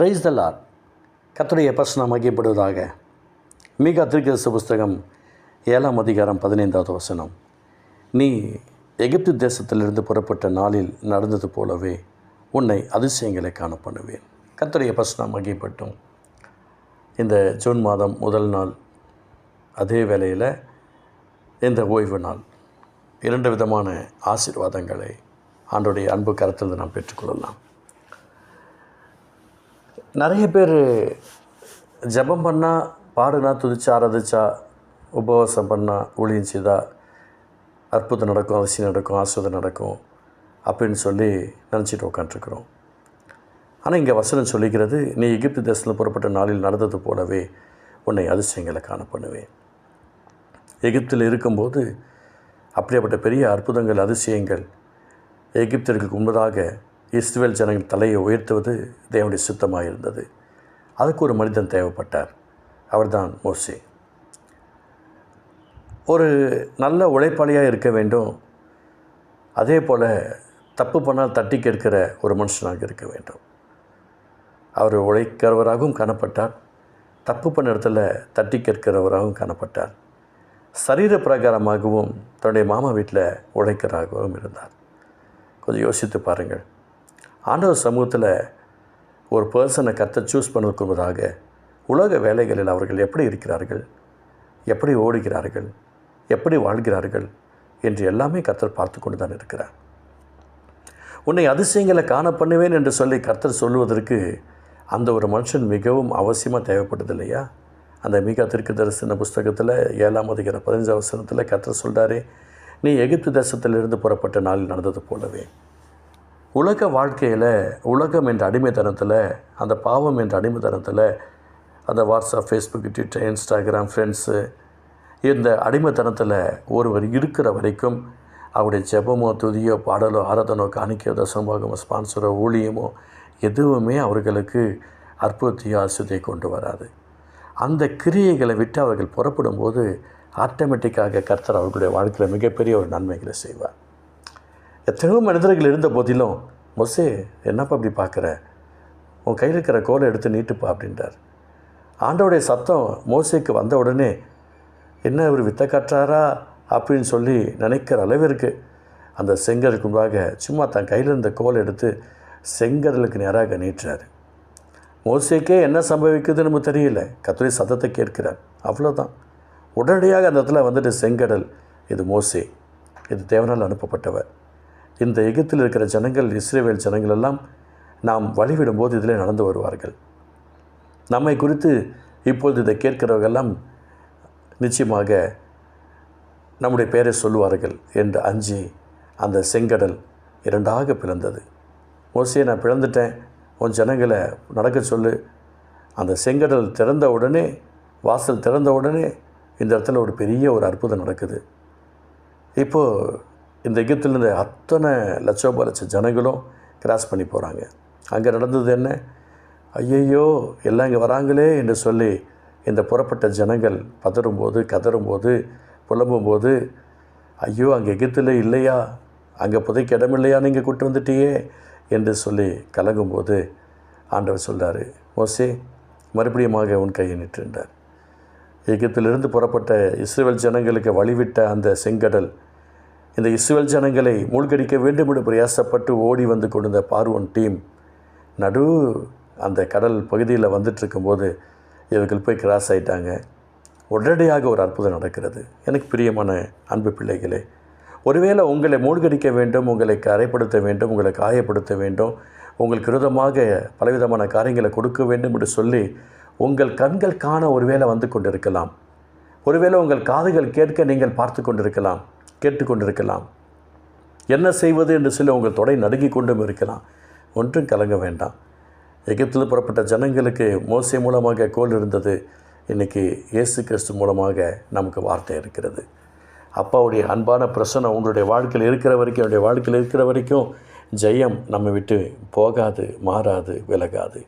Price தல்லார் கத்துடைய பர்சனம் மகிப்படுவதாக மிக திருக்கரசு புஸ்தகம் ஏழாம் அதிகாரம் பதினைந்தாவது வசனம். நீ எகிப்து தேசத்திலிருந்து புறப்பட்ட நாளில் நடந்தது போலவே உன்னை அதிசயங்களை காண பண்ணுவேன். கத்துடைய பர்சனம் மகிப்பட்டும் இந்த ஜூன் மாதம் முதல் நாள் அதே வேளையில் இந்த ஓய்வு நாள். இரண்டு விதமான ஆசீர்வாதங்களை ஆண்டுடைய அன்பு கருத்தில் நாம் பெற்றுக்கொள்ளலாம். நிறைய பேர் ஜெபம் பண்ணால் பாடுனா துதிச்சா ஆராதிச்சா உபவாசம் பண்ணால் ஊழியம் அற்புதம் நடக்கும் அதிசயம் நடக்கும் ஆஸ்வதம் நடக்கும் அப்படின்னு சொல்லி நினச்சிட்டு உட்காந்துருக்குறோம் ஆனால் இங்கே வசனம் சொல்லிக்கிறது நீ எகிப்து தேசத்தில் புறப்பட்ட நாளில் நடந்தது போலவே உன்னை அதிசயங்களை காண பண்ணுவேன். எகிப்தில் இருக்கும்போது அப்படிப்பட்ட பெரிய அற்புதங்கள் அதிசயங்கள் எகிப்தர்களுக்கு முன்பதாக இஸ்ரேல் ஜனங்கள் தலையை உயர்த்துவது தேவனுடைய சுத்தமாக இருந்தது அதுக்கு ஒரு மனிதன் தேவைப்பட்டார். அவர்தான் மோசே. ஒரு நல்ல உழைப்பாளியாக இருக்க வேண்டும். அதே போல் தப்பு பண்ணால் தட்டி கேட்கிற ஒரு மனுஷனாக இருக்க வேண்டும். அவர் உழைக்கிறவராகவும் காணப்பட்டார். தப்பு பண்ண இடத்துல தட்டி கேட்கிறவராகவும் காணப்பட்டார். சரீர பிரகாரமாகவும் தன்னுடைய மாமா வீட்டில் உழைக்கிறதாகவும் இருந்தார். கொஞ்சம் யோசித்து பாருங்கள். ஆண்டவர் சமூகத்தில் ஒரு பர்சனை கத்தை சூஸ் பண்ணுவதாக உலக வேலைகளில் அவர்கள் எப்படி இருக்கிறார்கள்? எப்படி ஓடுகிறார்கள்? எப்படி வாழ்கிறார்கள்? என்று எல்லாமே கர்த்தர் பார்த்து கொண்டு தான் இருக்கிறார். உன்னை அதிசயங்களை காண பண்ணுவேன் என்று சொல்லி கர்த்தர் சொல்லுவதற்கு அந்த ஒரு மனுஷன் மிகவும் அவசியமாக தேவைப்படுது இல்லையா? அந்த மிகா திருக்கு தரிசன புஸ்தகத்தில் ஏழாம் அதிகார பதினஞ்சு அவசரத்தில் கர்த்தர் சொல்கிறாரே நீ எகிப்து தேசத்திலிருந்து புறப்பட்ட நாளில் நடந்தது போலவே உலக வாழ்க்கையில் உலகம் என்ற அடிமைத்தனத்தில் அந்த பாவம் என்ற அடிமைத்தனத்தில் அந்த WhatsApp Facebook Twitter Instagram friends இந்த அடிமைத்தனத்தில் ஒருவர் இருக்கிற வரைக்கும் அவருடைய ஜெபமோ துதியோ பாடலோ ஆராதனோ காணிக்கையோ தசமாகமோ ஸ்பான்சரோ ஊழியமோ எதுவுமே அவர்களுக்கு அற்புதத்தையோ அசுதியை கொண்டு வராது. அந்த கிரியைகளை விட்டு அவர்கள் புறப்படும் போது ஆட்டோமேட்டிக்காக கர்த்தர் அவர்களுடைய வாழ்க்கையில் மிகப்பெரிய ஒரு நன்மைகளை செய்வார். எத்தனையோ மனிதர்கள் இருந்த போதிலும் மொசே என்னப்பா அப்படி பார்க்குற? உன் கையில் இருக்கிற கோலை எடுத்து நீட்டுப்பா அப்படின்றார். ஆண்டவுடைய சத்தம் மோசைக்கு வந்த உடனே என்ன இவர் வித்த காட்டுறாரா? அப்படின்னு சொல்லி நினைக்கிற அளவிற்கு அந்த செங்கலுக்கு முன்பாக சும்மா தன் கையில் இருந்த கோல் எடுத்து செங்கடலுக்கு நேராக நீட்டுறாரு. மோசைக்கே என்ன சம்பவிக்குதுன்னு நமக்கு தெரியல. கத்துரை சத்தத்தை கேட்கிறார். அவ்வளோதான் உடனடியாக அந்த இடத்துல வந்துட்டு செங்கடல் இது மோசே. இது தேவனால் அனுப்பப்பட்டவர். இந்த எகிப்தில் இருக்கிற ஜனங்கள் இஸ்ரேவேல் ஜனங்கள் எல்லாம் நாம் வழிவிடும்போது இதில் நடந்து வருவார்கள். நம்மை குறித்து இப்பொழுது இதை கேட்கிறவர்களெல்லாம் நிச்சயமாக நம்முடைய பெயரை சொல்லுவார்கள் என்று அஞ்சி அந்த செங்கடல் இரண்டாக பிளந்தது. மோசியை நான் பிளந்துட்டேன். உன் ஜனங்களை நடக்க சொல்லு. அந்த செங்கடல் திறந்த உடனே வாசல் திறந்த உடனே இந்த இடத்துல ஒரு பெரிய ஒரு அற்புதம் நடக்குது. இப்போது இந்த எகிப்திலிருந்து அத்தனை லட்சோப லட்ச ஜனங்களும் கிராஸ் பண்ணி போகிறாங்க அங்கே நடந்தது என்ன? ஐயையோ எல்லாம் இங்கே வராங்களே என்று சொல்லி இந்த புறப்பட்ட ஜனங்கள் பதறும்போது கதறும்போது புலம்பும்போது ஐயோ அங்கே எகித்தில் இல்லையா? அங்கே புதைக்க இடம் இல்லையா? நீங்கள் கூட்டு வந்துட்டியே என்று சொல்லி கலங்கும்போது ஆண்டவர் சொல்கிறார் மோசே மறுபடியுமாக உன் கையை நின்றார் எகிப்திலிருந்து புறப்பட்ட இஸ்ரேல் ஜனங்களுக்கு வழிவிட்ட அந்த செங்கடல் இந்த இஸ்ரேல் ஜனங்களை மூழ்கடிக்க வேண்டும் என்று பிரயாசப்பட்டு ஓடி வந்து கொண்டிருந்த பார்வன் டீம் நடு அந்த கடல் பகுதியில் வந்துட்டுருக்கும்போது இவர்கள் போய் கிராஸ் ஆயிட்டாங்க. உடனடியாக ஒரு அற்புதம் நடக்கிறது. எனக்கு பிரியமான அன்பு பிள்ளைகளே ஒருவேளை உங்களை மூழ்கடிக்க வேண்டும் உங்களை கரைப்படுத்த வேண்டும் உங்களை காயப்படுத்த வேண்டும் உங்களுக்கு விரோதமாக பலவிதமான காரியங்களை கொடுக்க வேண்டும் என்று சொல்லி உங்கள் கண்கள் காண ஒருவேளை வந்து கொண்டிருக்கலாம். ஒருவேளை உங்கள் காதுகள் கேட்க நீங்கள் பார்த்து கொண்டிருக்கலாம். கேட்டுக்கொண்டிருக்கலாம். என்ன செய்வது என்று சொல்லி உங்கள் தொடை நடுங்கி கொண்டும் இருக்கலாம். ஒன்றும் கலங்க வேண்டாம். எகிப்தில் புறப்பட்ட ஜனங்களுக்கு மோசை மூலமாக கோல் இருந்தது. இன்றைக்கி இயேசு கிறிஸ்து மூலமாக நமக்கு வார்த்தை இருக்கிறது. அப்பாவுடைய அன்பான பிரசனை உங்களுடைய வாழ்க்கையில் இருக்கிற வரைக்கும் என்னுடைய வாழ்க்கையில் இருக்கிற வரைக்கும் ஜெயம் நம்ம விட்டு போகாது மாறாது விலகாது.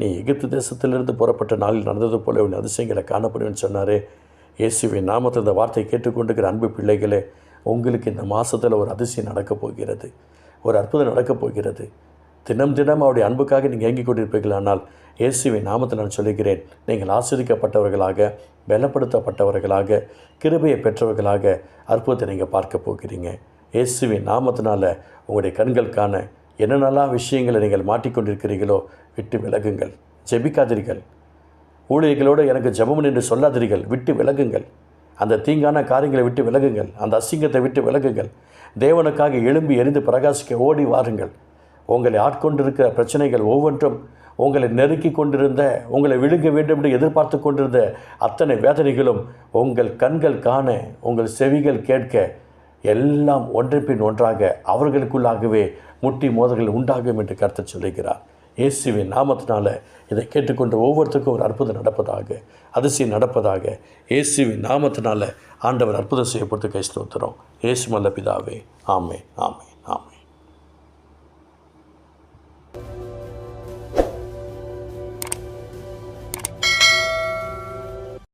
நீ எகிப்து தேசத்திலிருந்து புறப்பட்ட நாளில் நடந்தது போல உன் அதிசயங்களை காணப்படுவேன்னு சொன்னாரே. இயேசுவின் நாமத்தை இந்த வார்த்தையை கேட்டுக்கொண்டிருக்கிற அன்பு பிள்ளைகளே உங்களுக்கு இந்த மாதத்தில் ஒரு அதிசயம் நடக்கப் போகிறது. ஒரு அற்புதம் நடக்கப் போகிறது. தினம் தினம் அவருடைய அன்புக்காக நீங்கள் ஏங்கிக் கொண்டிருப்பீர்கள். ஆனால் இயேசுவின் நாமத்தில் நான் சொல்லுகிறேன் நீங்கள் ஆசிரிக்கப்பட்டவர்களாக பலப்படுத்தப்பட்டவர்களாக கிருபையை பெற்றவர்களாக அற்புதத்தை நீங்கள் பார்க்க போகிறீங்க. இயேசுவின் நாமத்தினால் உங்களுடைய கண்களுக்கான என்ன என்னென்னலாம் விஷயங்களை நீங்கள் மாட்டிக்கொண்டிருக்கிறீர்களோ விட்டு விலகுங்கள். ஜெபிக்காதீர்கள். ஊழியர்களோடு எனக்கு ஜெபம் என்று சொல்லாதீர்கள் விட்டு விலகுங்கள். அந்த தீங்கான காரியங்களை விட்டு விலகுங்கள். அந்த அசிங்கத்தை விட்டு விலகுங்கள். தேவனுக்காக எழும்பி எரிந்து பிரகாசிக்க ஓடி வாருங்கள். உங்களை ஆட்கொண்டிருக்கிற பிரச்சனைகள் ஒவ்வொன்றும் உங்களை நெருக்கி கொண்டிருந்த உங்களை விழுங்க வேண்டும் என்று எதிர்பார்த்து கொண்டிருந்த அத்தனை வேதனைகளும் உங்கள் கண்கள் காண உங்கள் செவிகள் கேட்க எல்லாம் ஒன்றின் பின் ஒன்றாக அவர்களுக்குள்ளாகவே முட்டி மோதல்கள் உண்டாகும் என்று கருத்து சொல்லுகிறார். இயேசுவின் நாமத்தினால இதை கேட்டுக்கொண்டு ஒவ்வொருத்தருக்கும் ஒரு அற்புதம் நடப்பதாக அதிசயம் நடப்பதாக இயேசுவின் நாமத்தினால ஆண்டவர் அற்புதம் செய்யப்பட்டு கைஸ்தோத்துறோம் இயேசு மல்ல பிதாவே. ஆமே ஆமே